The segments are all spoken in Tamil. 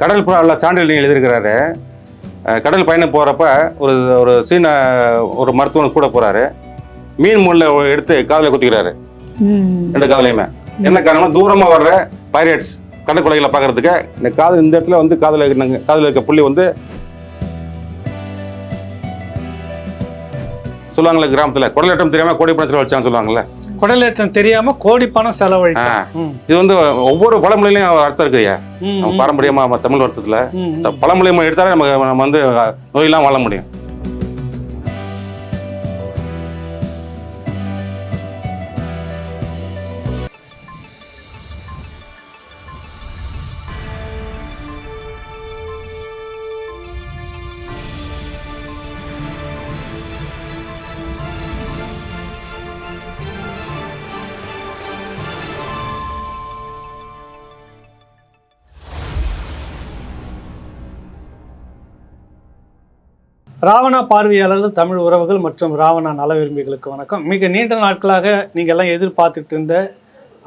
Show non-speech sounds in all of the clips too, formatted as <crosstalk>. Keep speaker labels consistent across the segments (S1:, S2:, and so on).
S1: கடல் புறா சான்றிதழ் எழுதியிருக்கிறாரு. கடல் பயணம் போகிறப்ப ஒரு ஒரு சீன ஒரு மருத்துவன் கூட போகிறாரு மீன் முள்ள எடுத்து காதில் குத்திக்கிறாரு. ரெண்டு காதலையுமே. என்ன காரணம் தூரமாக வர்ற பைரேட்ஸ் கடற்கொலைகளை பார்க்கறதுக்கு இந்த காது இந்த இடத்துல வந்து காதில் காதில் இருக்க புள்ளி வந்து சொல்லுவாங்கல்ல கிராமத்தில் குடலேட்டம் தெரியாமல் கோடி பணம் செலவழிச்சான்னு சொல்லுவாங்கல்ல.
S2: குடலேற்றம் தெரியாம கோடி பணம் செலவழிச்சான் ம்,
S1: இது வந்து ஒவ்வொரு பழமொழியிலையும் அர்த்தம்
S2: ம்,
S1: பாரம்பரியமா நம்ம தமிழ் வருத்தத்தில்
S2: ம், ம்.
S1: பழமொழி எடுத்தாலே நம்ம நம்ம வந்து நோயெல்லாம் வாழ முடியும்.
S2: ராவணா பார்வையாளர்கள் தமிழ் உறவுகள் மற்றும் ராவணா நல விரும்பிகளுக்கு வணக்கம். மிக நீண்ட நாட்களாக நீங்கள் எல்லாம் எதிர்பார்த்துட்டு இருந்த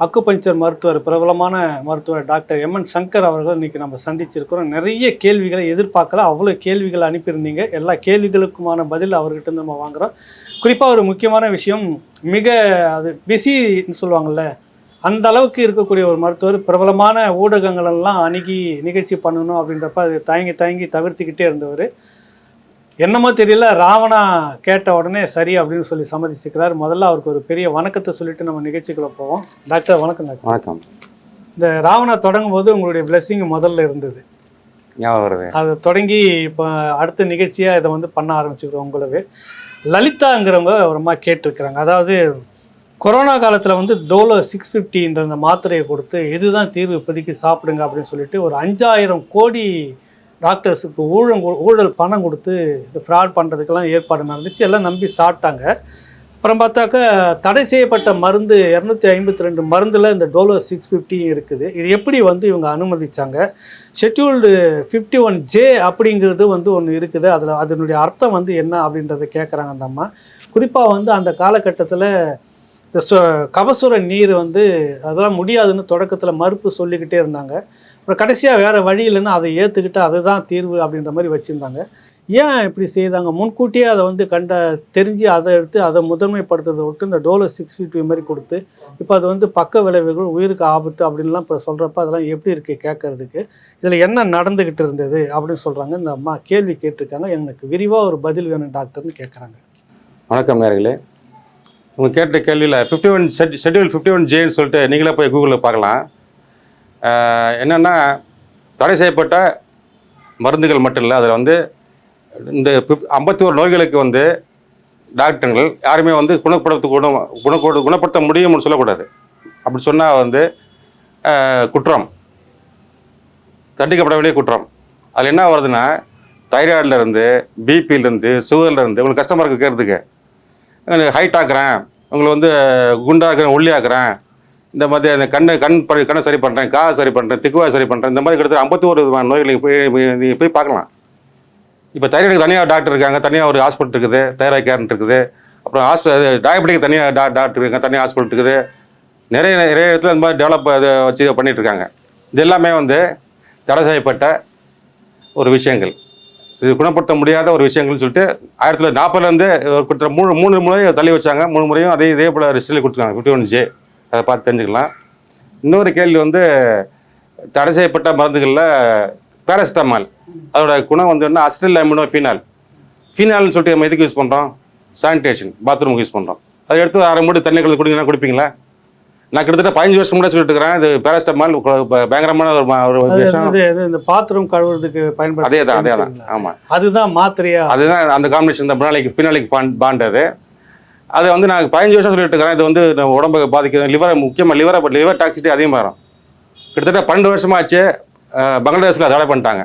S2: அக்குபஞ்சர் மருத்துவர் பிரபலமான மருத்துவர் டாக்டர் எம்என் சங்கர் அவர்கள் இன்னைக்கு நம்ம சந்திச்சிருக்கிறோம். நிறைய கேள்விகளை எதிர்பார்க்கல அவ்வளோ கேள்விகள் அனுப்பியிருந்தீங்க. எல்லா கேள்விகளுக்குமான பதில் அவர்கிட்ட இருந்து நம்ம வாங்குறோம். குறிப்பாக ஒரு முக்கியமான விஷயம் மிக அது பிஸின்னு சொல்லுவாங்கள்ல அந்த அளவுக்கு இருக்கக்கூடிய ஒரு மருத்துவர் பிரபலமான ஊடகங்களெல்லாம் அணுகி நிகழ்ச்சி பண்ணணும் அப்படின்றப்ப அது தயங்கி தயங்கி தவிர்த்துக்கிட்டே இருந்தவர். என்னமோ தெரியல ராவணா கேட்ட உடனே சரி அப்படின்னு சொல்லி சம்மதிச்சுக்கிறார். முதல்ல அவருக்கு ஒரு பெரிய வணக்கத்தை சொல்லிட்டு நம்ம நிகழ்ச்சிக்குள்ள போவோம். டாக்டர் வணக்கம் டாக்டர்.
S1: வணக்கம்.
S2: இந்த ராவணா தொடங்கும் போது உங்களுடைய blessing முதல்ல இருந்தது.
S1: வருது.
S2: அதை தொடங்கி இப்போ அடுத்த நிகழ்ச்சியாக இதை வந்து பண்ண ஆரம்பிச்சுக்கிறோம் உங்களவே. லலிதாங்கிறவங்க அம்மா கேட்டிருக்கிறாங்க. அதாவது கொரோனா காலத்தில் வந்து டோலோ சிக்ஸ் ஃபிஃப்டின்ற அந்த மாத்திரையை கொடுத்து இதுதான் தீர்வு இப்போதைக்கு சாப்பிடுங்க அப்படின்னு சொல்லிட்டு ஒரு அஞ்சாயிரம் கோடி டாக்டர்ஸுக்கு ஊழல் ஊழல் பணம் கொடுத்து இது ஃப்ராட் பண்ணுறதுக்கெல்லாம் ஏற்பாடு நடந்துச்சு. எல்லாம் நம்பி சாப்பிட்டாங்க. அப்புறம் பார்த்தாக்கா தடை செய்யப்பட்ட மருந்து இரநூத்தி ஐம்பத்தி ரெண்டு மருந்தில் இந்த டோலோ சிக்ஸ் ஃபிஃப்டியும் இருக்குது. இது எப்படி வந்து இவங்க அனுமதிச்சாங்க? ஷெட்யூல்டு ஃபிஃப்டி ஒன் ஜே அப்படிங்கிறது வந்து ஒன்று இருக்குது. அதில் அதனுடைய அர்த்தம் வந்து என்ன அப்படின்றத கேட்குறாங்க அந்த அம்மா. குறிப்பாக வந்து அந்த காலகட்டத்தில் இந்த சொ கபசுர நீர் வந்து அதெல்லாம் முடியாதுன்னு தொடக்கத்தில் மறுப்பு சொல்லிக்கிட்டே இருந்தாங்க. அப்புறம் கடைசியாக வேறு வழி இல்லைன்னா அதை ஏற்றுக்கிட்டு அதுதான் தீர்வு அப்படின்ற மாதிரி வச்சுருந்தாங்க. ஏன் இப்படி செய்தாங்க? முன்கூட்டியே அதை வந்து கண்ட தெரிஞ்சு அதை எடுத்து அதை முதன்மைப்படுத்துறதை விட்டு இந்த டோலோ சிக்ஸ் ஃபிஃப்டி மாதிரி கொடுத்து இப்போ அது வந்து பக்க விளைவுகள் உயிருக்கு ஆபத்து அப்படின்லாம் இப்போ சொல்கிறப்ப அதெல்லாம் எப்படி இருக்குது கேட்கறதுக்கு? இதில் என்ன நடந்துக்கிட்டு இருந்தது அப்படின்னு சொல்கிறாங்க இந்த அம்மா கேள்வி கேட்டிருக்காங்க. எனக்கு விரிவாக ஒரு பதில் வேணும் டாக்டர்னு கேட்குறாங்க.
S1: வணக்கம் நேர்களே. உங்கள் கேட்ட கேள்வியில் fifty one schedule fifty one ஜேன்னு சொல்லிட்டு நீங்களே போய் கூகுளில் பார்க்கலாம். என்னென்னா தடை செய்யப்பட்ட மருந்துகள் மட்டும் இல்லை அதில் வந்து இந்த ஐம்பத்தி ஒரு நோய்களுக்கு வந்து டாக்டர்கள் யாருமே வந்து குணப்படுத்த குணம் குண குணப்படுத்த முடியும்னு சொல்லக்கூடாது. அப்படி சொன்னால் வந்து குற்றம். தண்டிக்கப்பட வேண்டிய குற்றம். அதில் என்ன வருதுன்னா தைராய்டிலேருந்து பிபியிலேருந்து சுகர்லேருந்து உங்களுக்கு கஷ்டமாக இருக்குது கேட்கறதுக்கு. ஹைட் ஆக்குறேன் உங்களை வந்து குண்டாக்குறேன் ஒல்லியாக்குறேன் இந்த மாதிரி அந்த கண்ணை கண் ப- கண்ணை சரி பண்ணுறேன் கா சரி பண்ணுறேன் திக்குவா சரி பண்ணுறேன் இந்த மாதிரி கிட்டத்தட்ட ஐம்பத்தி ஒரு விதமான நோய்களுக்கு போய் போய் போய் பார்க்கலாம். இப்போ தைராய்டுக்கு தனியாக டாக்டர் இருக்காங்க தனியாக ஒரு ஹாஸ்பிட்டல் இருக்குது தைராய்டு கேர்னு இருக்குது. அப்புறம் ஹாஸ்ப டயபெட்டிக் தனியாக டா டாக்டர் இருக்காங்க தனியாக ஹாஸ்பிட்டல் இருக்குது. நிறைய நிறைய இடத்துல இந்த மாதிரி டெவலப் இதை வச்சு பண்ணிட்டு இருக்காங்க. இது எல்லாமே வந்து தடை செய்யப்பட்ட ஒரு விஷயங்கள். இது குணப்படுத்த முடியாத ஒரு விஷயங்கள்னு சொல்லிட்டு ஆயிரத்தி தொள்ளாயிரத்தி நாற்பதுலேருந்து கொடுத்த மூணு மூணு முறையும் தள்ளி வச்சாங்க. மூணு முறையும் அதே இதே போல் ரிஸ்டில் கொடுத்துருக்காங்க ஃபிஃப்டி ஒன் ஜே. அதை பார்த்து தெரிஞ்சுக்கலாம். இன்னொரு கேள்வி வந்து தடை செய்யப்பட்ட மருந்துகளில் பேரஸ்டமால் அதோட குணம் வந்து என்ன? அஸ்டில் அமினோ ஃபீனால் ஃபீனால்னு சொல்லிட்டு நம்ம எதுக்கு யூஸ் பண்ணுறோம் சானிடேஷன் பாத்ரூமுக்கு யூஸ் பண்ணுறோம் அதை எடுத்து அரை மூடி தண்ணி கலந்து குடிங்கன்னா குடிப்பீங்களா? நான் கிட்டத்தட்ட பதினஞ்சு வருஷம் முன்னாடி சொல்லிட்டு இருக்கிறேன் இது பேரஸ்டமால் பயங்கரமான ஒரு ஒரு
S2: இந்த பாத்ரூம் கழுவுறதுக்கு பயன்படுத்த
S1: அதே தான் அதே தான் ஆமாம்
S2: அதுதான் மாத்திரையா?
S1: அதுதான் அந்த காம்பினேஷன் இந்த பினாலிக் ஃபினாலிக் பாண்ட் பாண்ட் அது. அது வந்து நான் பதினஞ்சு வருஷம் சொல்லிட்டு இருக்கிறேன். இது வந்து நம்ம உடம்புக்கு பாதிக்குது லிவரை முக்கியமாக லிவரை லிவர் டாக்ஸிட்டி அதிகமாக வரும். கிட்டத்தட்ட பன்னெண்டு வருஷமாச்சு அஹ், பங்களாதேஷில் தடை பண்ணிட்டாங்க.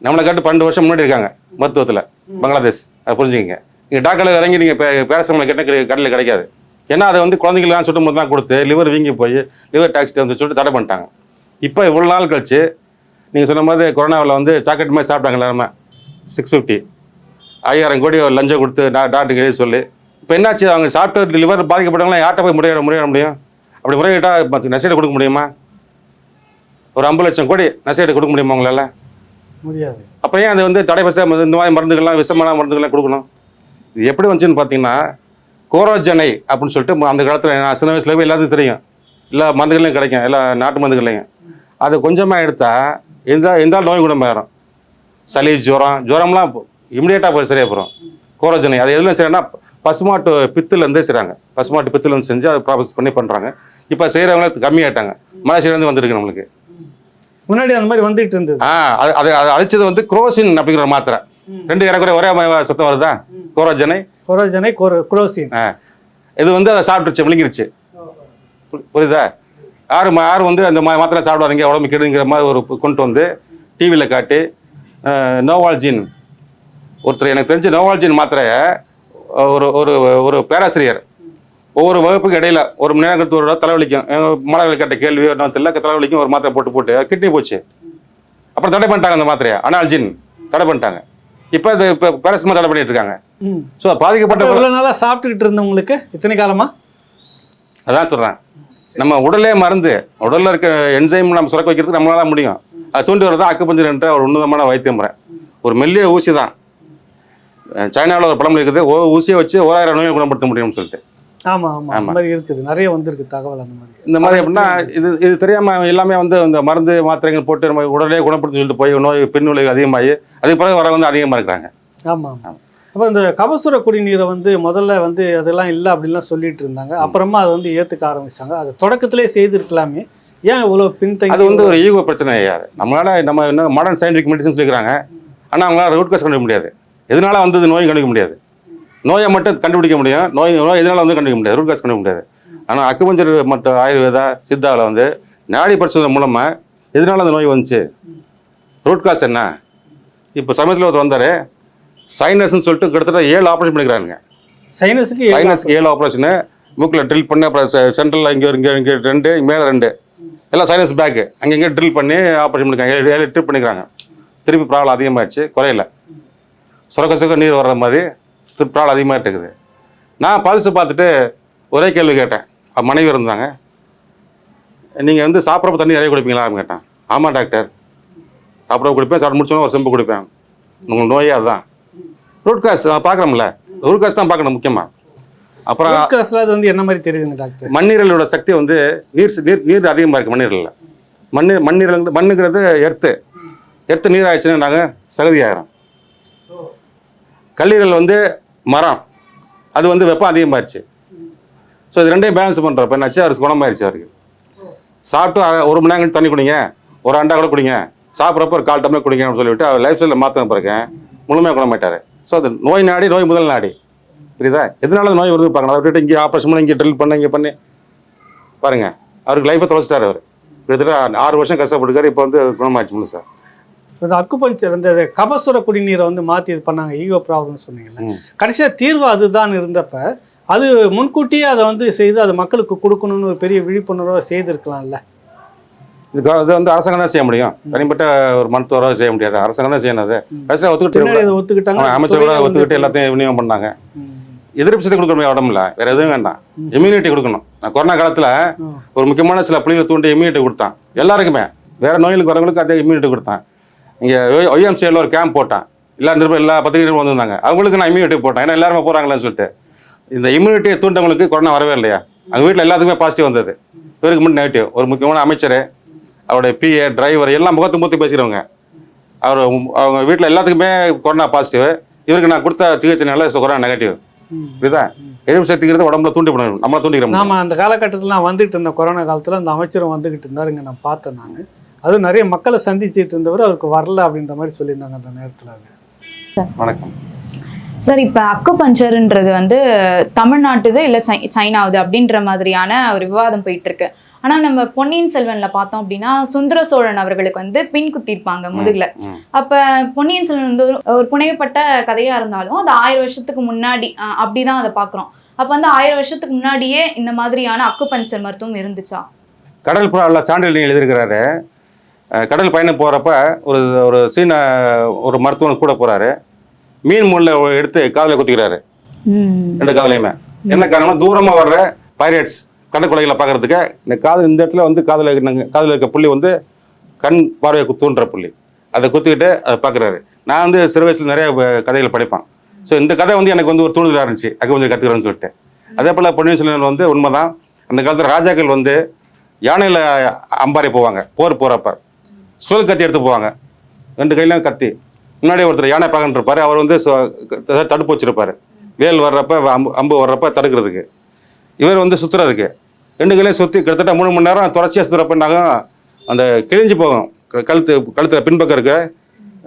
S1: நம்மளை காட்டு பன்னெண்டு வருஷம் முன்னாடி இருக்காங்க மருத்துவத்தில். பங்களாதேஷ் அதை புரிஞ்சுக்கங்க. நீங்கள் டாக்டரில் இறங்கி நீங்கள் பேரசமலை கேட்ட கடையில் கிடைக்காது. ஏன்னா அதை வந்து குழந்தைங்களாம் சுட்டு போது தான் கொடுத்து லிவர் வீங்கி போய் லிவர் டாக்ஸிட்டி வந்து சொல்லிட்டு தடை பண்ணிட்டாங்க. இப்போ இவ்வளோ நாள் கழிச்சு நீங்கள் சொன்ன மாதிரி கொரோனாவில் வந்து சாக்லேட் மாதிரி சாப்பிட்டாங்க எல்லாருமே. சிக்ஸ் ஃபிஃப்டி ஐயாயிரம் கோடி லஞ்சம் கொடுத்து டா டாக்டருக்கு எழுதி சொல்லி இப்போ என்னாச்சு? அவங்க சாப்பிட்டு லிவர் பாதிக்கப்பட்டவங்களாம் யார்கிட்ட போய் முறையிட முறையிட முடியும்? அப்படி முறையிட்டால் நஷ்டம் கொடுக்க முடியுமா? ஒரு ஐம்பது லட்சம் கோடி நஷ்டஈடு கொடுக்க முடியுமா உங்களால?
S2: முடியாது.
S1: அப்போ ஏன் அது வந்து தடைபட்ச மருந்து- இந்த மாதிரி மருந்துகள்லாம் விஷமான மருந்துகள்லாம் கொடுக்கணும்? இது எப்படி வந்துச்சுன்னு பார்த்தீங்கன்னா கோரோஜனை அப்படின்னு சொல்லிட்டு அந்த காலத்தில் நான் சின்ன வயசுல போய் எல்லாத்துக்கும் தெரியும். எல்லா மருந்துகளையும் கிடைக்கும். எல்லா நாட்டு மருந்துகளையும் அது கொஞ்சமாக எடுத்தால் எந்த எந்த நோய் கூட மாறும். சளி ஜுரம் ஜுரம்லாம் இமிடியேட்டாக போய் சரியாக போகிறோம் கோரோஜனை அது எதுல செய்யறா பசுமாட்டு பித்துலேருந்தே செய்கிறாங்க பசுமாட்டு பித்துலேருந்து செஞ்சு அதை ப்ராசஸ் பண்ணி பண்ணுறாங்க இப்போ செய்கிறவங்க கம்மியாயிட்டாங்க. மலேசியாலேருந்து வந்திருக்கு நம்மளுக்கு.
S2: முன்னாடி அந்த மாதிரி வந்துட்டு இருந்தது.
S1: ஆ அது அது அழிச்சது வந்து குரோசின் அப்படிங்கிற மாத்திரை. ரெண்டு இறக்குறைய ஒரே சத்தம் வருதா? கோரோஜனை.
S2: கொரோஜனை குரோசின்.
S1: இது வந்து அதை சாப்பிட்டுருச்சு விழுங்கிருச்சு புரியுதா? யார் ம- யார் வந்து அந்த மா- மாத்திரை சாப்பிடாதீங்க உடம்பு கெடுங்கிற மாதிரி ஒரு கொண்டு வந்து டிவியில் காட்டி நோவால்ஜின். ஒருத்தர் எனக்கு தெரிஞ்ச நோவால்ஜின் மாத்திரையை ஒரு ஒரு ஒரு பேராசிரியர். ஒவ்வொரு வகுப்புக்கு இடையில ஒரு மணி கழித்து ஒரு தலைவலிக்கும் மாணவர்கள் கேட்ட கேள்வி என்ன தெரியல தலைவலிக்கும் ஒரு மாத்திரை போட்டு போட்டு கிட்னி போச்சு. அப்புறம் தடை பண்ணிட்டாங்க அந்த மாத்திரையை. அனால்ஜின் தடை பண்ணிட்டாங்க. இப்போ இது இப்போ பேரஸ்மா தடை பண்ணிட்டு இருக்காங்க. ஸோ பாதிக்கப்பட்ட
S2: இவ்வளவு நாளா சாப்பிட்டுக்கிட்டு இருந்தவங்களுக்கு இத்தனை காலமா?
S1: அதான் சொல்கிறேன் நம்ம உடலே மருந்து உடலில் இருக்க என்சைம் நம்ம சுரக்க வைக்கிறதுக்கு நம்மளால முடியும். அது தூண்டி வரதான் அக்குப்பஞ்சர் என்ற ஒரு உன்னதமான வைத்திய முறை. ஒரு மெல்லிய ஊசி தான். சைனாவில் ஒரு பழமொழி இருக்குது. ஓ ஊசியை வச்சு ஓராயிரம் நோயை குணப்படுத்த முடியும்னு சொல்லிட்டு.
S2: ஆமா ஆமா. அந்த மாதிரி இருக்குது. நிறைய வந்திருக்கு தகவல் அந்த மாதிரி.
S1: இந்த மாதிரி எப்படின்னா இது இது தெரியாமல் எல்லாமே வந்து இந்த மருந்து மாத்திரைகள் போட்டு நம்ம உடலே குணப்படுத்த சொல்லிட்டு போய் நோய் பின் விளைவு அதிகமாகி அதுக்கு பிறகு வர வந்து அதிகமாக இருக்கிறாங்க.
S2: ஆமா ஆமா. அப்போ இந்த கபசுர குடிநீரை வந்து முதல்ல வந்து அதெல்லாம் இல்லை அப்படின்லாம் சொல்லிட்டு இருந்தாங்க. அப்புறமா அதை வந்து ஏத்துக்க ஆரம்பிச்சாங்க. அது தொடக்கத்திலே செய்திருக்கலாமே. ஏன் இவ்வளோ பின்தங்கி
S1: அது வந்து ஒரு ஈகோ பிரச்சனை யார் நம்மளால நம்ம என்ன மாடர்ன் சயின்டிஃபிக் மெடிசன் சொல்லிக்கிறாங்க. ஆனால் அவங்களால ரூட் காஸ் கண்டுபிடிக்க முடியாது. எதனால வந்தது நோய் கண்டுபிடிக்க முடியாது. நோயை மட்டும் கண்டுபிடிக்க முடியும். நோய் நோய் எதனால வந்து கண்டுபிடிக்க முடியாது. ரூட் காஸ் கண்டுபிடிக்க முடியாது. ஆனால் அக்குபஞ்சர் மற்றும் ஆயுர்வேதா சித்தாவில் வந்து நாடி பரிசோதனை மூலமாக எதனால அந்த நோய் வந்துச்சு? ரூட் காஸ் என்ன? இப்போ சமயத்தில் ஒருத்தர் வந்தார். சைனஸ்ன்னு சொல்லிட்டு கிட்டத்தட்ட ஏழு ஆப்ரேஷன் பண்ணிக்கிறாங்க
S2: சைனஸுக்கு
S1: சைனஸ்க்கு ஏழு ஆப்ரேஷனு மூக்கில் ட்ரில் பண்ணி அப்புறம் சென்ட்ரலில் இங்கே இங்கே இங்கே ரெண்டு மேலே ரெண்டு. எல்லாம் சைனஸ் பேக்கு அங்கே இங்கே ட்ரில் பண்ணி ஆப்ரேஷன் பண்ணிருக்காங்க. ஏழு ஏழு ட்ரிப் பண்ணிக்கிறாங்க திருப்பி ப்ராப்ளம் அதிகமாகிடுச்சு குறையல. சுரக்க சுரக்க நீர் வர்ற மாதிரி ப்ராப்ளம் அதிகமாகிட்டு இருக்குது. நான் பல்ஸ் பார்த்துட்டு ஒரே கேள்வி கேட்டேன். மனைவி இருந்தாங்க. நீங்கள் வந்து சாப்பிட்றப்ப தண்ணி நிறைய குடிப்பீங்களான்னு கேட்டேன். ஆமாம் டாக்டர். சாப்பிட குடிப்பேன் சாப்பிட முடிச்சோன்னா ஒரு செம்பு குடிப்பேன். உங்களுக்கு நோயே அதுதான். ரூட் காஸ் பார்க்குறோம்ல ரூட் காஸ் தான் பார்க்கணும் முக்கியமாக அப்புறம்
S2: அது வந்து என்ன மாதிரி தெரியுதுங்க டாக்டர்?
S1: மண்ணீரலோட சக்தி வந்து நீர் நீர் நீர் அதிகமாக இருக்குது மண்ணீரலில். மண்ணு மண்ணீரல் மண்ணுங்கிறது எர்த்து. எர்த்து நீர் ஆயிடுச்சுன்னா நாங்கள் சகதி ஆகிறோம் கல்லீரல் வந்து மரம். அது வந்து வெப்பம் அதிகமாகிடுச்சு ஸோ இது ரெண்டையும் பேலன்ஸ் பண்ணுறப்ப என்னாச்சு? அவருக்கு குணமாயிருச்சு அவருக்கு. சாப்பிட்டு ஒரு மணி நேரம் தண்ணி குடிங்க. ஒரு அண்டா கூட குடிங்க. சாப்பிட்றப்ப ஒரு கால் டம்ளர் குடிங்கன்னு சொல்லிவிட்டு அவர் லைஃப் ஸ்டைலில் மாற்றம் பிறகு முழுமையாக குணமாயிட்டார். ஸோ அது நோய் நாடி நோய் முதல் நாடி. புரியுதா? எதனால நோய் வருது பார்க்கணும் அவர்கிட்ட இங்கே ஆப்ரேஷன் பண்ணி இங்கே ட்ரில் பண்ண இங்கே பண்ணி. பாருங்க. அவருக்கு லைஃப்பை தொலைச்சிட்டார் அவர். கிட்டத்தட்ட ஆறு வருஷம் கஷ்டப்பட்டுக்காரு இப்போ வந்து குணமாயிடுச்சு சார்
S2: இந்த அக்குபஞ்சர் இந்த கபசுர குடிநீரை வந்து மாற்றி இது பண்ணாங்க. ஈகோ ப்ராப்ளம் சொன்னீங்கல்ல. கடைசியாக தீர்வு அதுதான் இருந்தப்ப அது முன்கூட்டியே அதை வந்து செய்து அதை மக்களுக்கு கொடுக்கணும்னு ஒரு பெரிய விழிப்புணர்வை செய்திருக்கலாம்ல.
S1: இதுக்கு அது வந்து அரசாங்கம் தான் செய்ய முடியும்? தனிப்பட்ட ஒரு மருத்துவரோ செய்ய முடியாது. அரசாங்கம் தான் செய்யணும் அது?
S2: பின்னாடி
S1: ஒத்துக்கிட்டு
S2: ஒத்துக்கிட்டாங்க
S1: அவன் அமைச்சர் கூட
S2: துறையை வந்து-
S1: ஒத்துக்கிட்டு எல்லாத்தையும் விநியோகம் பண்ணாங்க. எதிர்ப்பு சக்தி கொடுக்க முடியாது உடம்புல வேற எதுவும் வேண்டாம். இம்யூனிட்டி கொடுக்கணும். நான் கொரோனா காலத்தில். ஒரு முக்கியமான சில புள்ளிகளை தூண்டி இம்யூனிட்டி கொடுத்தான். எல்லாருக்குமே. வேற நோய்களுக்கு வரவங்களுக்கு அதே இம்யூனிட்டி கொடுத்தான். இங்கே ஒய்எம்சியில் ஒரு கேம்ப் போட்டான். எல்லா நிருபம் எல்லா பத்திரிகைகளும் வந்திருந்தாங்க. அவங்களுக்கு நான் இம்யூனிட்டி போட்டேன். ஏன்னா எல்லாருமே போகிறாங்களேன்னு சொல்லிட்டு. இந்த இம்யூனிட்டியை தூண்டவங்களுக்கு கொரோனா வரவே இல்லையா? அவங்க வீட்டில் எல்லாத்துக்குமே பாசிட்டிவ் வந்தது. இவருக்கு முன்னாடி நெகட்டிவ் ஒரு முக்கியமான அமைச்சர் அவருடைய பிஏ டிரைவர் எல்லாம் முகத்து முகத்து பேசுகிறவங்க அவர் அவங்க வீட்டில் எல்லாத்துக்குமே கொரோனா பாசிட்டிவ் இவருக்கு நான் கொடுத்த சிகிச்சைனால கொரோனா நெகட்டிவ்
S2: இதுதான்
S1: புரியுதா? எதிர்ப்பு சக்திங்கிறது உடம்புல தூண்டி பண்ணணும் நம்ம தூண்டிடும் நம்ம
S2: நாம அந்த காலகட்டத்தில் நான் வந்துட்டு இருந்த கொரோனா காலத்தில் அந்த அமைச்சரும் வந்துகிட்டு இருந்தாருங்க. நான் பார்த்தேன் நான். அதுவும் நிறைய மக்களை சந்திச்சிட்டு இருந்தவர் அவருக்கு வரல அப்படின்ற மாதிரி சொல்லியிருந்தாங்க அந்த நேரத்தில்
S1: வணக்கம்.
S3: சார் இப்போ அக்குபஞ்சர்ன்றது வந்து தமிழ்நாட்டுது இல்லை சை சைனாவுது அப்படின்ற மாதிரியான ஒரு விவாதம் போயிட்டு இருக்கு ஆனா நம்ம பொன்னியின் செல்வன்ல பார்த்தோம் அப்படின்னா சுந்தர சோழன் அவர்களுக்கு வந்து பின் குத்திருப்பாங்க முதுகுல. அப்ப பொன்னியின் செல்வன் வந்து ஒரு- ஒரு புனையப்பட்ட கதையா இருந்தாலும் அது ஆயிரம் வருஷத்துக்கு முன்னாடி அஹ், அப்படிதான் அதை பாக்குறோம் அப்ப வந்து ஆயிரம் வருஷத்துக்கு முன்னாடியே இந்த மாதிரியான அக்குபஞ்சர் மருத்துவம் இருந்துச்சா?
S1: கடல் புறாவில் சான்றிதழ் எழுதியிருக்கிறாரு. கடல் பயணம் போகிறப்ப ஒரு ஒரு சீன ஒரு மருத்துவன் கூட போகிறாரு மீன் முள்ள எடுத்து காதில் குத்திக்கிறாரு. ரெண்டு காதலையுமே. என்ன காரணம் தூரமாக வர்ற பைரேட்ஸ் கடற்கொலைகளை பார்க்கறதுக்கு இந்த காது இந்த இடத்துல வந்து காதில் காதில் இருக்க புள்ளி வந்து கண் பார்வையை தூண்டுற புள்ளி. அதை குத்திக்கிட்டு அதை பார்க்குறாரு நான் வந்து சிறு வயசில் நிறைய கதைகள் படிப்பேன். ஸோ இந்த கதை வந்து எனக்கு வந்து ஒரு தூண்டுதலாக இருந்துச்சு. அக்குபஞ்சர் கற்றுக்கிறேன்னு சொல்லிட்டு. அதே போல் பொன்னியின் செல்வன் வந்து உண்மைதான். அந்த காலத்தில் ராஜாக்கள் வந்து யானையில் அம்பாரி போவாங்க. போர் போகிறப்ப சுழல் கத்தி எடுத்து போவாங்க. ரெண்டு கையிலும் கத்தி. முன்னாடி ஒருத்தர் யானை பார்க்கன்னு இருப்பார். அவர் வந்து தடுப்பு வச்சுருப்பார். வேல் வர்றப்ப அம்பு அம்பு வர்றப்ப தடுக்கிறதுக்கு. இவர் வந்து சுற்றுறதுக்கு ரெண்டு கையிலையும் சுற்றி கிட்டத்தட்ட மூணு மணி நேரம் தொடர்ச்சியாக சுற்றுறப்பனாக அந்த கிழிஞ்சு போகும். க- கழுத்து கழுத்தில் பின்பக்கம் இருக்க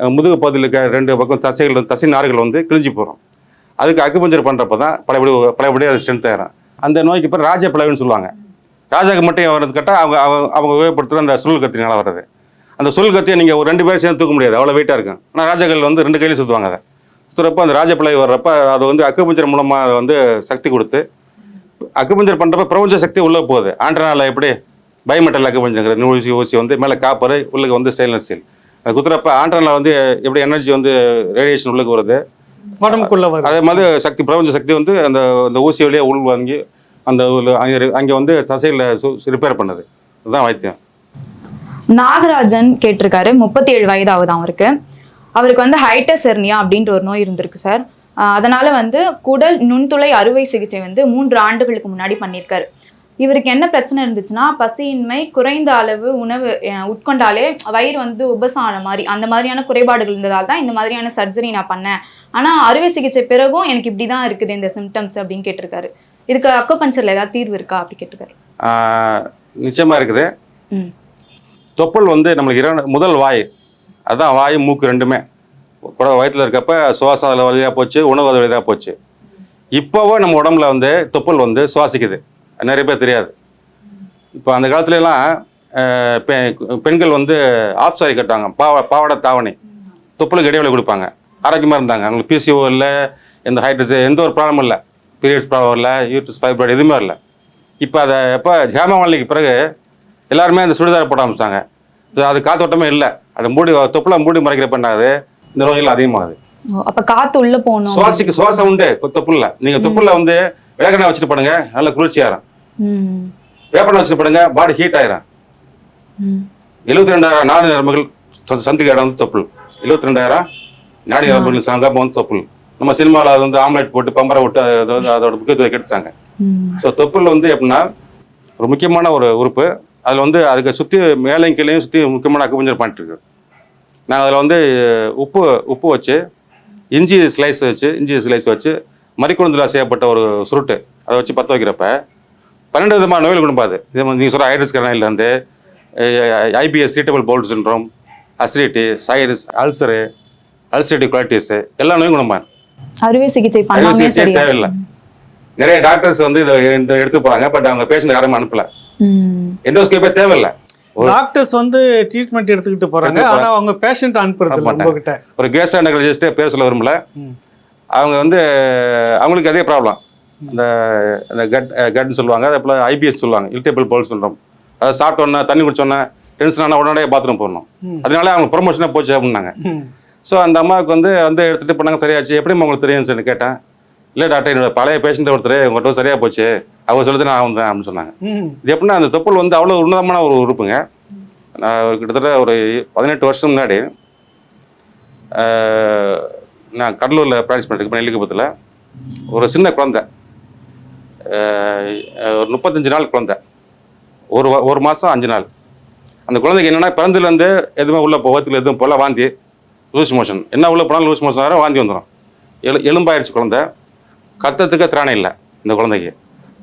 S1: முதுகு பகுதியில் இருக்க ரெண்டு பக்கம் தசைகள் தசை நார்கள் வந்து கிழிஞ்சு போகிறோம் அதுக்கு அக்குபஞ்சர் பண்ணுறப்ப தான் பழையபடி பழையபடி அது ஸ்ட்ரென்த் ஆகிடும் அந்த நோய்க்கு பேர் ராஜ பிளவுன்னு சொல்லுவாங்க. ராஜாக்கு மட்டும் வர்றது கேட்டால் அவங்க அவங்க அவங்க உபயோகப்படுத்துகிற அந்த சுழல் கத்தினால வர்றது. அந்த சுருள் கத்தியை நீங்கள் ஒரு ரெண்டு பேரும் சேர்ந்து தூக்க முடியாது. அவ்வளோ வெயிட்டாக இருக்கும். ஆனால் ராஜாக்கள் வந்து ரெண்டு கையிலையும் சுற்றுவாங்க அதை. சுற்றுறப்ப அந்த ராஜப்பிளை வர்றப்ப அது வந்து அக்குபஞ்சர் மூலமாக வந்து சக்தி கொடுத்து அக்குபஞ்சர் பண்ணுறப்ப பிரபஞ்ச சக்தி உள்ளே போகுது. ஆண்டனால எப்படி பயோமெட்டல் அக்குபஞ்சர் ஊசி ஊசி வந்து மேலே காப்பர் உள்ளுக்கு வந்து ஸ்டெயின்லெஸ் ஸ்டீல் அது குத்துறப்ப ஆண்டனால வந்து எப்படி எனர்ஜி வந்து ரேடியேஷன் உள்ளுக்கு வருது?
S2: உடம்புக்குள்ள வருது.
S1: அதே மாதிரி சக்தி பிரபஞ்ச சக்தி வந்து அந்த அந்த ஊசி வழியாக உள் வாங்கி அந்த உள்ள- அங்கே அங்கே வந்து தசையில் ரிப்பேர் பண்ணுது. அதுதான் வைத்தியம்.
S3: நாகராஜன் கேட்டிருக்காரு. முப்பத்தி ஏழு வயதாகுது அவருக்கு. அவருக்கு வந்து ஹைட்டஸ் எர்னியா அப்படின்ற ஒரு நோய் இருந்திருக்கு சார். அதனால வந்து குடல் நுண்துளை அறுவை சிகிச்சை வந்து மூன்று ஆண்டுகளுக்கு முன்னாடி பண்ணியிருக்காரு. இவருக்கு என்ன பிரச்சனை இருந்துச்சுன்னா பசியின்மை குறைந்த அளவு உணவு உட்கொண்டாலே வயிறு வந்து உபசான மாதிரி அந்த மாதிரியான குறைபாடுகள் இருந்ததால் தான் இந்த மாதிரியான சர்ஜரி நான் பண்ணேன். ஆனால் அறுவை சிகிச்சை பிறகும் எனக்கு இப்படி தான் இருக்குது இந்த சிம்டம்ஸ் அப்படின்னு கேட்டிருக்காரு. இதுக்கு அக்கோபஞ்சரில் ஏதாவது தீர்வு இருக்கா? அப்படி கேட்டிருக்காரு.
S1: ஆஹ் நிச்சயமா இருக்குது. தொப்பல் வந்து நம்மளுக்கு இரண்டு முதல் வாய். அதுதான் வாய் மூக்கு ரெண்டுமே. கூட வயிற்றில் இருக்கப்ப சுவாசம் அதில் வழியாக போச்சு உணவு அது வழியாக போச்சு. இப்போவோ நம்ம உடம்புல வந்து தொப்பல் வந்து சுவாசிக்குது. நிறைய பேர் தெரியாது. இப்போ அந்த காலத்துலலாம் பெ- பெண்கள் வந்து ஆஃப் சாரி கட்டுவாங்க. பாவ பாவாடை தாவணி. தொப்பலுக்கு இடைவெளி கொடுப்பாங்க. ஆரோக்கியமாக இருந்தாங்க. அவங்களுக்கு பிசிஓ இல்லை எந்த ஹைட்ரஸ் எந்த ஒரு ப்ராப்ளமும் இல்லை. பீரியட்ஸ் ப்ராப்ளம் இல்லை யூட்ரஸ் ஃபைப்ராய்டு எதுவுமே இல்லை. இப்போ அதை எப்போ ஹேமமாலிக்கு பிறகு எல்லாருமே அந்த சுடிதார் போட ஆரம்பிச்சிட்டாங்க. அது காத்தோட்டமே இல்லை. அதை மூடி தொப்புல மூடி மறைக்கிறப்ப என்னாகுது இந்த நோய்கள் அதிகமாகுது.
S3: அப்ப காத்து உள்ள போகணும்.
S1: சுவாசிக்கு சுவாசம் உண்டு. தொப்புள்ள நீங்க தொப்புள்ள வந்து வேகனை வச்சுட்டு படுங்க. நல்ல குளிர்ச்சியாயிரும்
S3: ம்,
S1: வேப்பனை வச்சுட்டு படுங்க. பாடி ஹீட் ஆயிரும். எழுபத்தி ரெண்டாயிரம் நாடு நரம்புகள் ச- சந்திக்க இடம் வந்து தொப்புள். எழுபத்தி ரெண்டாயிரம் நாடி நரம்புகள் சங்கம் வந்து தொப்புள். நம்ம சினிமாவில் அது வந்து ஆம்லெட் போட்டு பம்பரை விட்டு அது அதோட முக்கியத்துவம் கெடுத்துட்டாங்க. ஸோ தொப்புள் வந்து எப்படின்னா ஒரு முக்கியமான ஒரு உறுப்பு. அதில் வந்து அதுக்கு சுற்றி மேலையும் கீழையும் சுற்றி முக்கியமான அக்குபஞ்சர் பாயிண்ட் நான் அதில் வந்து உப்பு உப்பு வச்சு இஞ்சி ஸ்லைஸ் வச்சு இஞ்சி ஸ்லைஸ் வச்சு மறிக்குழுந்தில் செய்யப்பட்ட ஒரு சுருட்டு. அதை வச்சு பற்ற வைக்கிறப்ப பன்னெண்டு விதமான நோய்கள் குணப்பாது இது நீங்கள் சொல்கிற ஐரிஸ் கரணையிலேருந்து IBS treatable bowel syndrome acidity Cyrus ulcer ulcerative qualities எல்லா நோயும் குணப்பான்
S3: அறுவை சிகிச்சை
S1: அறுவை சிகிச்சை தேவையில்லை. நிறைய டாக்டர்ஸ் வந்து இதை இந்த எடுத்து போகிறாங்க பட் அவங்க பேஷண்ட் யாரும் அனுப்பல. எண்டோஸ்கோப்பே தேவையில்லை. ஒரு-
S2: டாக்டர்ஸ் வந்து ட்ரீட்மெண்ட் எடுத்துக்கிட்டு போறாங்க. ஆனா அவங்க பேஷண்ட் அனுப்புறது உங்ககிட்ட.
S1: ஒரு கேஸ்ட்ரானகலஜிஸ்டே பேர் சொல்ல விரும்பல.
S2: ம்.
S1: அவங்க வந்து அவங்களுக்கு அதே ப்ராப்ளம் இந்த இந்த கட் கட்னு சொல்லுவாங்க. அதே போல் ஐபிஎஸ் சொல்லுவாங்க. இரிட்டபிள் பவுல் சொல்கிறோம் அதை சாப்பிட்டோன்னே தண்ணி குடிச்சோன்னே டென்ஷன் ஆனால் உடனே பாத்ரூம் போடணும். அதனால அவங்க ப்ரொமோஷனாக போச்சு அப்படின்னாங்க. ஸோ அந்த அம்மாவுக்கு வந்து வந்து எடுத்துகிட்டு போனாங்க சரியாச்சு. எப்படிம்மா உங்களுக்கு தெரியும்னு சொல்லி கேட்டேன். இல்லை டாக்டர் என்னோட பழைய பேஷண்ட் ஒருத்தர் உங்கள்கிட்ட சரியாக போச்சு. அவங்க சொல்லுது நான் வந்தேன் அப்படின்னு சொன்னாங்க. இது எப்படின்னா அந்த தொப்புள் வந்து அவ்வளோ உன்னதமான ஒரு உறுப்புங்க. நான் ஒரு கிட்டத்தட்ட ஒரு பதினெட்டு வருஷம் முன்னாடி நான் கடலூரில் ப்ராக்டிஸ் பண்ணிட்டு நெல்லிக்குப்பத்தில் ஒரு சின்ன குழந்தை ஒரு முப்பத்தஞ்சு நாள் குழந்தை. ஒரு ஒரு மாதம் அஞ்சு நாள். அந்த குழந்தைக்கு என்னென்னா பிறந்துலேருந்து எதுவுமே உள்ளே போகத்தில் எதுவும் போல வாந்தி லூஸ் மோஷன். என்ன உள்ளே போனாலும் லூஸ் மோஷன் வர வாந்தி வந்துடும் எலு எலும்பாயிருச்சு குழந்தை. கத்தத்துக்கு திராணம் இல்லை இந்த குழந்தைக்கு.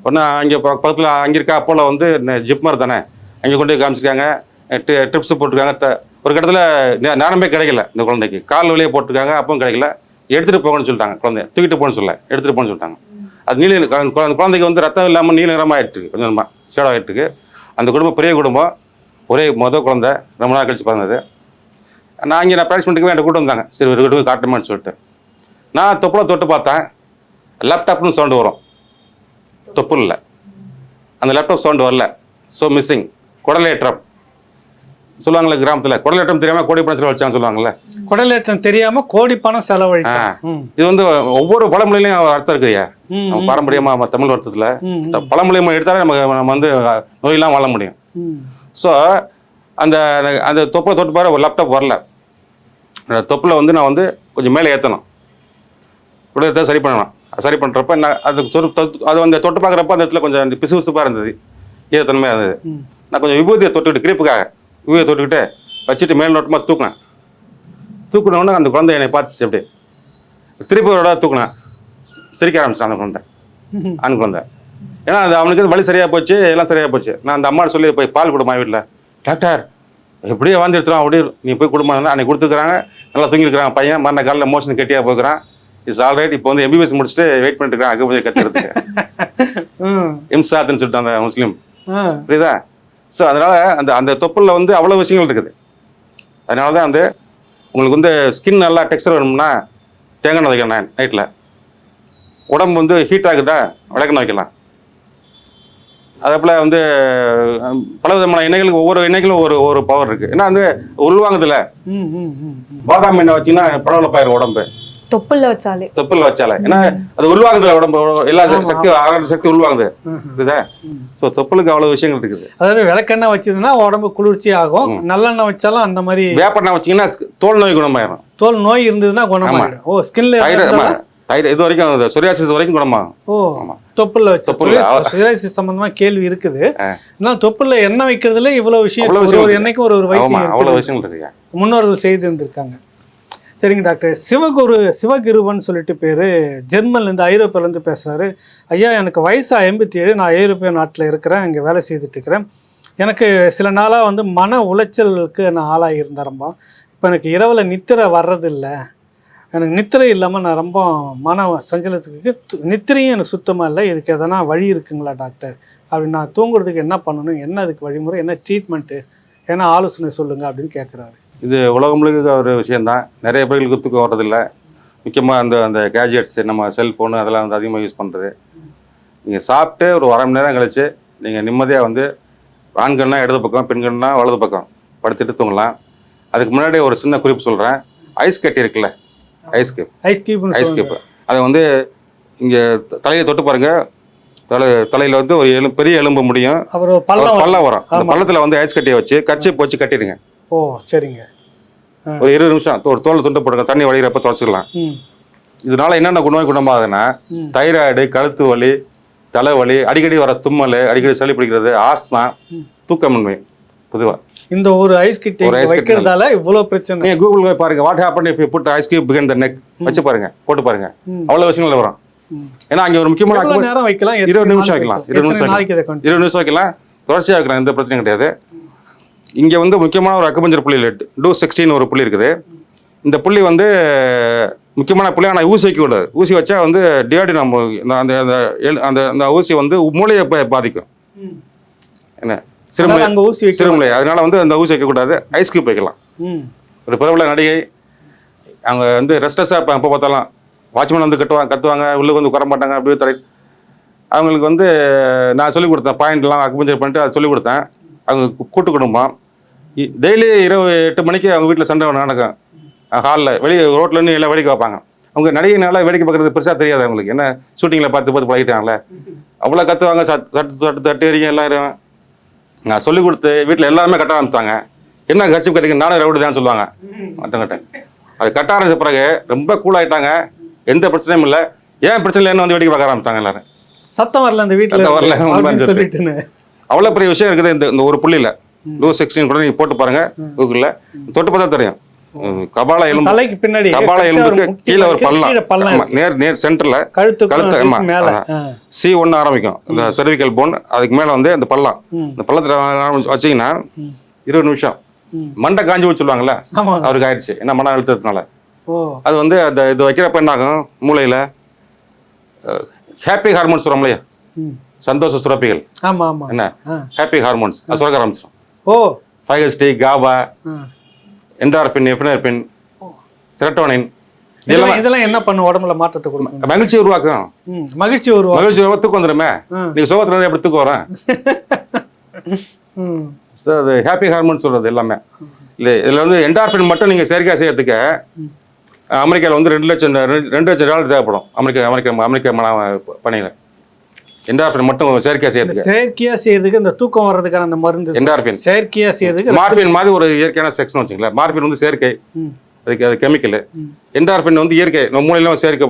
S1: ஒன்று அங்கே பக்கத்தில் அங்கே இருக்க அப்போல வந்து ஜிப்மர் தானே. அங்கே கொண்டு போய் காமிச்சிருக்காங்க. ட்ரிப்ஸ் போட்டிருக்காங்க. த- ஒரு கட்டத்தில் நேரமே கிடைக்கல இந்த குழந்தைக்கு. கால் வழியே போட்டிருக்காங்க. அப்பவும் கிடைக்கல. எடுத்துகிட்டு போகணும்னு சொல்லிட்டாங்க குழந்தைய. தூக்கிட்டு போகணும்னு சொல்ல. எடுத்துகிட்டு போகணும்னு சொல்லிட்டாங்க. அது நீல அந்த குழந்தைக்கு வந்து ரத்தம் இல்லாமல் நீல நிறமாக இருக்கு கொஞ்சம் கொஞ்சமாக ஷேடோ ஆகிட்டு அந்த குடும்பம் பெரிய குடும்பம். ஒரே மொதல் குழந்தை. ரொம்ப நாள் கழிச்சு பிறந்தது. நான் இங்கே நான் ப்ராக்டிஸ் பண்ணிட்டு என்கிட்ட கூட்டு வந்தாங்க. சரி ஒரு கிட்ட காட்டுமான்னு சொல்லிட்டு. நான் தொப்புல தொட்டு பார்த்தேன். லேப்டாப்னு சவுண்டு வரும். தொப்புளில். அந்த லேப்டாப் சவுண்டு வரல. ஸோ மிஸ்ஸிங் குடலேற்றம். சொல்லுவாங்களே கிராமத்தில் குடலேற்றம் தெரியாமல் கோடி பணத்தில் வச்சான்னு சொல்லுவாங்கல்ல.
S2: குடலேற்றம் தெரியாம கோடி பணம் செலவழிச்சா ம்.
S1: இது வந்து ஒவ்வொரு பழமொழியிலையும் அர்த்தம் நம்ம
S2: ம்.
S1: பாரம்பரியமாக நம்ம தமிழ் அர்த்தத்தில்
S2: ம்,
S1: இந்த பழமொழி எடுத்தாலே நம்ம நம்ம வந்து நோயெல்லாம் வாழ முடியும். ஸோ அந்த அந்த தொப்பில் தொட்டு பாரு ஒரு லேப்டாப் வரல. அந்த தொப்பில் வந்து நான் வந்து கொஞ்சம் மேலே ஏற்றணும் உடனே சரி பண்ணணும். சரி பண்ணுறப்ப நான் அது அது அந்த தொட்டு பார்க்குறப்ப அந்த இடத்துல கொஞ்சம் பிசு பிசுப்பாக இருந்தது. ஈரத்தன்மையாக இருந்தது. நான் கொஞ்சம் விபூதியை தொட்டுக்கிட்டு கிரிப்புக்காக விபூதியை தொட்டுக்கிட்டு வச்சுட்டு மேல் நோட்டமாக தூக்கினேன். தூக்குன உடனே அந்த குழந்தை என்னை பார்த்துச்சு அப்படியே. திருப்பி ஒரு தடவை தூக்குனேன். சிரிக்க ஆரம்பிச்சிட்டான் அந்த குழந்தை. ஆண் குழந்தை. ஏன்னா அது அவனுக்கு வழி சரியாக போச்சு எல்லாம் சரியாக போச்சு. நான் அந்த அம்மா சொல்லி போய் பால் கொடுமா வீட்டில் டாக்டர் எப்படியே வந்து எடுத்துருவான் அப்படியே நீ போய் கொடுமா. அன்னைக்கு கொடுத்துருக்காங்க நல்லா தூங்கிருக்கிறான் பையன். மறுநாள் காலையில் மோஷன் கெட்டியாக போகிறான் இஸ் ஆல்ரைட் இப்போ வந்து எம்பிபிஎஸ் முடிச்சுட்டு வெயிட் பண்ணிட்டு இருக்கான் அங்கே போய் கற்றுறதுக்கு <laughs>
S2: ம்.
S1: இம்சாத்துன்னு சொல்லிட்டு அந்த முஸ்லீம். புரியுதா? ஸோ அதனால் அந்த அந்த தொப்புளில் வந்து அவ்வளோ விஷயங்கள் இருக்குது. அதனால தான் வந்து உங்களுக்கு வந்து ஸ்கின் நல்லா டெக்ஸ்டர் வேணும்னா தேங்காய் வைக்கணும் நைட்டில் உடம்பு வந்து ஹீட் ஆகுதா? விளக்கெண்ணெய் வைக்கலாம். அதே போல் வந்து பல விதமான எண்ணெய்களுக்கு ஒவ்வொரு எண்ணெய்களும் ஒரு ஒரு பவர் இருக்குது ஏன்னா வந்து உள்வாங்குதுல
S2: ம், ம், ம், ம்.
S1: பாதாம் எண்ணெய் வச்சிங்கன்னா பரவலப்பாயிரும் உடம்பு.
S3: தொப்புள்ள வச்சாலே.
S1: தொப்புல வச்சால. ஏன்னா அது உள்வாங்குதுல உடம்பு எல்லா சக்தி ஆகார சக்தி உள்வாங்குது
S2: ம்.
S1: ஸோ தொப்புளுக்கு அவ்வளோ விஷயங்கள் இருக்குது.
S2: அதாவது விளக்கெண்ணெய் வச்சதுன்னா உடம்பு குளிர்ச்சி ஆகும் நல்லெண்ணெய் வச்சாலும் அந்த மாதிரி
S1: வேப்பெண்ணெய் வச்சீங்கன்னா தோல் நோய் குணமாயிரும்.
S2: தோல் நோய் இருந்ததுன்னா குணமாயிடும். ஓ ஸ்கின்ல
S1: தைராய்டு இது வரைக்கும் அந்த சொரியாசிஸ் வரைக்கும் குணமாகும்.
S2: ஓ
S1: ஆமா.
S2: தொப்புல சுயராசி சம்பந்தமா கேள்வி இருக்குது. ஆனால் தொப்புல எண்ணெய் வைக்கிறதுல இவ்வளவு விஷயம். ஒரு
S1: விஷயம்
S2: எண்ணெய்க்கும் ஒரு ஒரு வைத்தியம்
S1: அவ்வளோ. விஷயங்கள் இருக்கு.
S2: முன்னோர்கள் செய்து இருந்திருக்காங்க சரிங்க டாக்டர். சிவகுரு சிவகிருவன் சொல்லிட்டு பேர் ஜெர்மன்லேருந்து ஐரோப்பாலேருந்து பேசுகிறாரு ஐயா எனக்கு வயசு ஐம்பத்தி ஏழு நான் ஐரோப்பிய நாட்டில் இருக்கிறேன் இங்கே வேலை செய்துட்டு இருக்கிறேன். எனக்கு சில நாளாக வந்து மன உளைச்சலுக்கு நான் ஆளாகி இருந்தேரம்பா இப்போ எனக்கு இரவில் நித்திரை வர்றதில்லை. எனக்கு நித்திரை இல்லாமல் நான் ரொம்ப மன சஞ்சலத்துக்கு து- நித்திரையும் எனக்கு சுத்தமாக இல்லை. இதுக்கு எதனா வழி இருக்குங்களா டாக்டர்? அப்படி நான் தூங்குறதுக்கு என்ன பண்ணணும்? என்ன அதுக்கு வழிமுறை? என்ன ட்ரீட்மெண்ட்டு என்ன ஆலோசனை சொல்லுங்கள் அப்படின்னு கேட்குறாரு
S1: இது உலகம் முழுக்க ஒரு விஷயம்தான். நிறைய பேர்களுக்கு தூக்கம் வர்றதில்ல. முக்கியமாக அந்த அந்த கேஜெட்ஸ் நம்ம செல்ஃபோனு அதெல்லாம் வந்து அதிகமாக யூஸ் பண்ணுறது நீங்கள் சாப்பிட்டு ஒரு அரை மணி நேரம் கழிச்சு நீங்கள் நிம்மதியாக வந்து ஆண்கள்னா இடது பக்கம் பெண்கள்னா வலது பக்கம் படுத்துட்டு தூங்கலாம். அதுக்கு முன்னாடி ஒரு சின்ன குறிப்பு சொல்கிறேன் ஐஸ் கட்டி இருக்குல்ல? ஐஸ் கியூப்
S2: ஐஸ் கியூப்னு
S1: ஐஸ் கியூப் அதை வந்து இங்கே தலையை தொட்டு பாருங்க. தலை தலையில் வந்து ஒரு எலும் பெரிய எலும்பு முடியும்.
S2: பள்ளம்
S1: பள்ளம் வரும். அந்த. பள்ளத்தில் வந்து ஐஸ் கட்டியை வச்சு கர்ச்சிப் வச்சு கட்டிடுங்க.
S2: ஓ சரிங்க.
S1: ஒரு இருபது நிமிஷம் ஒரு தோல் துண்டு போடுங்க தண்ணி வடிகிறப்ப துடைச்சிக்கலாம்
S2: ம்.
S1: இதனால என்னென்ன குணம் குணமாகுதுன்னா. தைராய்டு கழுத்து வலி தலைவலி அடிக்கடி வர தும்மல் அடிக்கடி சளி பிடிக்கிறது ஆஸ்மா. தூக்கமின்மை பொதுவாக
S2: இந்த ஒரு ஐஸ் கிட்ட
S1: ஒரு kit
S2: வைக்கிறதால இவ்வளோ பிரச்சனை.
S1: நீங்கள் கூகுள் போய் பாருங்க what happen if you put ice cube begin the neck வச்சு பாருங்க போட்டு பாருங்க.
S2: ம்.
S1: அவ்வளோ விஷயங்கள் வரும். ஏன்னா அங்கே ஒரு முக்கியமான
S2: நேரம் வைக்கலாம்?
S1: இருபது நிமிஷம் வைக்கலாம். இருபது நிமிஷம்? இருபது நிமிஷம் வைக்கலாம் தொடர்ச்சியாக வைக்கலாம் எந்த பிரச்சனையும் கிடையாது. இங்கே வந்து முக்கியமான ஒரு அக்குபஞ்சர் புள்ளி டூ சிக்ஸ்டின் ஒரு புள்ளி இருக்குது. இந்த புள்ளி வந்து முக்கியமான புள்ளி ஆனால் ஊசி வைக்கக்கூடாது ஊசி வச்சா வந்து டிஆர்டி நம்ம அந்த அந்த அந்த ஊசி வந்து மூளையை பாதிக்கும். என்ன? சிறுமலை
S2: அங்க ஊசி
S1: சிறுமலை அதனால வந்து அந்த ஊசி வைக்கக்கூடாது ஐஸ் கியூப் வைக்கலாம். ஒரு பிரபல நடிகை அவங்க வந்து ரெஸ்டஸாக இருப்பாங்க. எப்போ பார்த்தாலும் வாட்ச்மேன் வந்து கட்டுவாங்க கத்துவாங்க உள்ளே வந்து உட்கார மாட்டாங்க அப்படியே தரை அவங்களுக்கு வந்து நான் சொல்லிக் கொடுத்தேன். பாயிண்ட்லாம் அக்குபஞ்சர் பண்ணிட்டு அதை சொல்லிக் கொடுத்தேன். அவங்க கூட்டு குடும்பம். டெய்லி இரவு எட்டு மணிக்கு அவங்க வீட்டில் சண்டை நடக்கும். ஹாலில் வெளியே ரோட்ல இருந்து எல்லாம் வேடிக்கை வைப்பாங்க அவங்க நடிகைனால வேடிக்கை பார்க்குறது பெருசாக தெரியாது அவங்களுக்கு. என்ன ஷூட்டிங்கில் பார்த்து பார்த்து பழகிட்டாங்களே அவ்வளோ கத்துவாங்க சட்- தட்டு தட்டு தட்டு எறிங்க எல்லாரும் நான் சொல்லிக் கொடுத்து வீட்டில் எல்லாருமே கட்ட ஆரம்பித்தாங்க என்ன கட்சி கட்டிங்க நானும் ரவுடி தான் சொல்லுவாங்க. மற்றவங்கிட்ட அது கட்ட ஆரம்பிச்ச பிறகு ரொம்ப கூல் ஆயிட்டாங்க. எந்த பிரச்சனையும் இல்லை. ஏன் பிரச்சனை இல்லைன்னு வந்து வேடிக்கை பார்க்க ஆரம்பித்தாங்க எல்லாரும்?
S2: சத்தம் வரல அந்த வீட்டுல
S1: வரல, அவ்வளோ பெரிய விஷயம் இருக்குது இந்த இந்த ஒரு புள்ளியில். லூ சிக்ஸ்டீன் கூட நீங்கள் போட்டு பாருங்க. கூகுளில் தொட்டு பார்த்தா தெரியும். கபால எலும்பு.
S2: தலைக்கு பின்னாடி
S1: கபால எலும்புக்கு கீழே ஒரு பள்ளம். நேர் நேர் சென்டரில்
S2: கழுத்துக்கு
S1: கழுத்து, ஆமா. சி ஒன்று ஆரம்பிக்கும். இந்த cervical போன் அதுக்கு மேலே வந்து அந்த பள்ளம். இந்த பள்ளத்தில் ஆரம்பிச்சு வச்சிங்கன்னா. இருபது நிமிஷம். மண்டை காஞ்சி வச்சு சொல்லுவாங்கல்ல
S2: ஆமா.
S1: அவருக்கு ஆயிடுச்சு. என்ன மன அழுத்தத்தினால. அது வந்து அந்த இது வைக்கிறப்ப என்ன ஆகும் மூளையில் ஹாப்பி ஹார்மோன்ஸ் வரும் இல்லையா?
S2: ம்.
S1: சந்தோஷ சுரப்பிகள். என்ன. ஹாப்பி ஹார்மோன்ஸ் சுரக்க ஆரம்பிச்சிடும்
S2: ஓ.
S1: ஃபைகஸ்டி காபா. என்டார்பின் எஃபினர்பின் செரட்டோனின்
S2: இதெல்லாம்
S1: இதெல்லாம்
S2: என்ன பண்ண? உடம்புல மாற்றத்தை கொடுக்கும்.
S1: மகிழ்ச்சி உருவாக்கும்.
S2: மகிழ்ச்சி உருவா
S1: மகிழ்ச்சி உருவா தூக்கம் வந்துடுமே. நீங்கள் சோகத்துல இருந்து எப்படி தூக்கம் So, அது ஹாப்பி ஹார்மோன் சொல்கிறது எல்லாமே. இல்லை இதில் வந்து என்டார்பின் மட்டும் நீங்கள் செயற்கை செய்யறதுக்கு அமெரிக்காவில் வந்து ரெண்டு லட்சம் ரெண்டு ரெண்டு லட்சம் டாலர் தேவைப்படும். அமெரிக்கா அமெரிக்கா அமெரிக்கா பணியில். என்டார்ஃபின் மட்டும் செயற்கையாக செய்யறதுக்கு.
S2: செயற்கையா செய்யறதுக்கு இந்த தூக்கம் வர்றதுக்கான அந்த மருந்து
S1: என்டார்ஃபின்
S2: செயற்கையா செய்யறதுக்கு
S1: மார்பின் மாதிரி ஒரு இயற்கையான செக்ஸ்னு வச்சுங்களேன் மார்பின் வந்து செயற்கை. அதுக்கு அது கெமிக்கல். என்டார்ஃபின் வந்து இயற்கை. நம்ம மூலையிலும் செயற்கை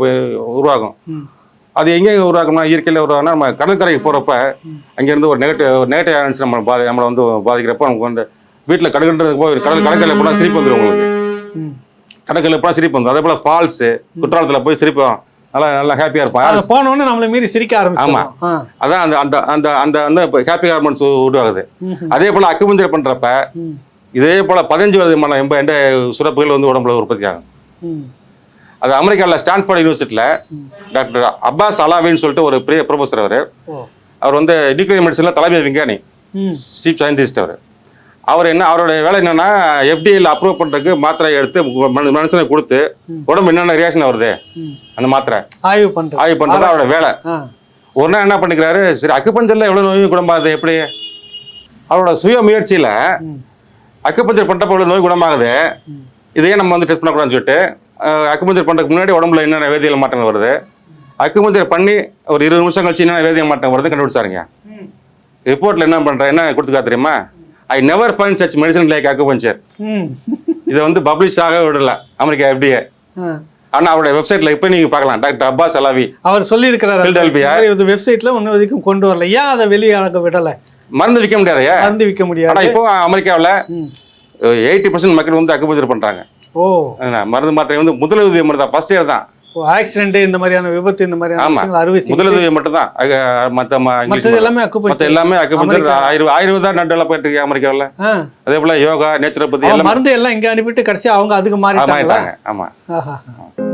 S1: உருவாகும். அது எங்கே உருவாக்கணும்னா இயற்கையில் உருவாகும்னா நம்ம கடற்கரைக்கு போகிறப்ப அங்கேருந்து ஒரு நெகட்டிவ் நெகட்டிவ் ஆன்ஸ் நம்ம பாதி நம்மளை வந்து பாதிக்கிறப்ப நமக்கு வந்து வீட்டில் கடற்கரைக்கு போய் கடல் கடற்கரையில் போனால் சிரிப்பு வந்துடும் உங்களுக்கு. கடற்கரையில் போனால் சிரிப்பு வந்துடும் அதே போல் ஃபால்ஸு குற்றாலத்தில் போய் சிரிப்பு. நல்லா நல்லா ஹாப்பியாக
S2: அது
S1: இருப்பான்
S2: போன உடனே நம்மள மீறி சிரிக்க ஆரம்பிச்சோம் ஆ.
S1: அதான் அந்த அந்த அந்த அந்த அந்த ஹாப்பி ஹார்மோன்ஸ் உருவாகுது. அதே போல் அக்குபஞ்சர் பண்ணுறப்ப. இதே போல் பதினஞ்சு விதமான எண்ப எண்ட சுரப்புகள் வந்து உடம்புல உற்பத்தி ஆகும். அது அமெரிக்காவில் ஸ்டான்ஃபோர்ட் யூனிவர்சிட்டியில் டாக்டர் அப்பாஸ் அலாவின்னு சொல்லிட்டு ஒரு பெரிய ப்ரொஃபஸர் அவர். அவர் வந்து நியூக்ளியர் மெடிசனில் தலைமை விஞ்ஞானி. சீஃப் சயின்டிஸ்ட் அவர். அவர் என்ன அவரோட வேலை என்னன்னா எஃப்டிஏல அப்ரூவ் பண்ணுறதுக்கு மாத்திரை எடுத்து மனு- மனுஷனுக்கு கொடுத்து உடம்பு என்னென்ன ரியாக்ஷன் வருது. அந்த மாத்திரை.
S2: ஆய்வு பண்றது.
S1: ஆய்வு பண்ணுறது அவரோட வேலை. ஒரு நாள் என்ன பண்ணிக்கிறாரு சரி அக்குப்பஞ்சரில் எவ்வளோ நோய் குணமாகுது எப்படி? அவரோட சுய முயற்சியில். அக்குப்பஞ்சர் பண்ணுறப்ப எவ்வளோ நோய் குணமாகுது. இதையே நம்ம வந்து டெஸ்ட் பண்ணக்கூடாதுன்னு சொல்லிட்டு அக்குப்பஞ்சர் பண்ணுறதுக்கு முன்னாடி உடம்புல என்னென்ன வேதியியல் மாற்றங்கள் வருது? அக்குப்பஞ்சர் பண்ணி ஒரு இருபது நிமிஷம் கழிச்சு என்னென்ன வேதியியல் மாற்றம் வருது கண்டுபிடிச்சாருங்க. ரிப்போர்ட்டில் என்ன பண்ணுறேன் என்ன கொடுத்துக்கா தெரியுமா? I never find such medicine like acupuncture இதை வந்து பப்ளிஷ் ஆக விடல. அமெரிக்கா எப்படியே
S2: ஆ.
S1: ஆனால் அவருடைய வெப்சைட்டில் இப்போ நீங்கள் பார்க்கலாம். Doctor Abbas Alawi.
S2: அவர் சொல்லியிருக்கிறாரு
S1: Philadelphia.
S2: இது வெப்சைட்ல ஒன்றும் வரைக்கும் கொண்டு வரல. ஏன் அதை வெளியாக விடல?
S1: மருந்து விற்க முடியாதையா
S2: மருந்து விற்க
S1: ஆனால்
S2: முடியாது
S1: இப்போ அமெரிக்காவில். எயிட்டி பர்சன்ட் மக்கள் வந்து அக்குபஞ்சர் பண்ணுறாங்க
S2: ஓ.
S1: மருந்து மாத்திரை வந்து முதலுதவி மருந்து தான் ஃபர்ஸ்ட் இயர் தான்.
S2: ஆக்சிடென்ட் இந்த மாதிரியான விபத்து இந்த மாதிரியான அறுவை
S1: முதலுதவி மட்டும் தான் மற்ற
S2: மற்றது எல்லாமே
S1: மற்ற
S2: அக்குப்பஞ்சர்
S1: எல்லாமே அக்குபஞ்சர்
S2: அமெரிக்கா.
S1: ஆயுர்வே ஆயுர்வேதா நடுவில் போயிட்டு இருக்கு அமெரிக்காவில்? அதே போல் யோகா நேச்சுரோபதி
S2: மருந்து எல்லாம் இங்க அனுப்பிட்டு கடைசியா அவங்க அதுக்கு
S1: மாறிட்டாங்க ஆமாம்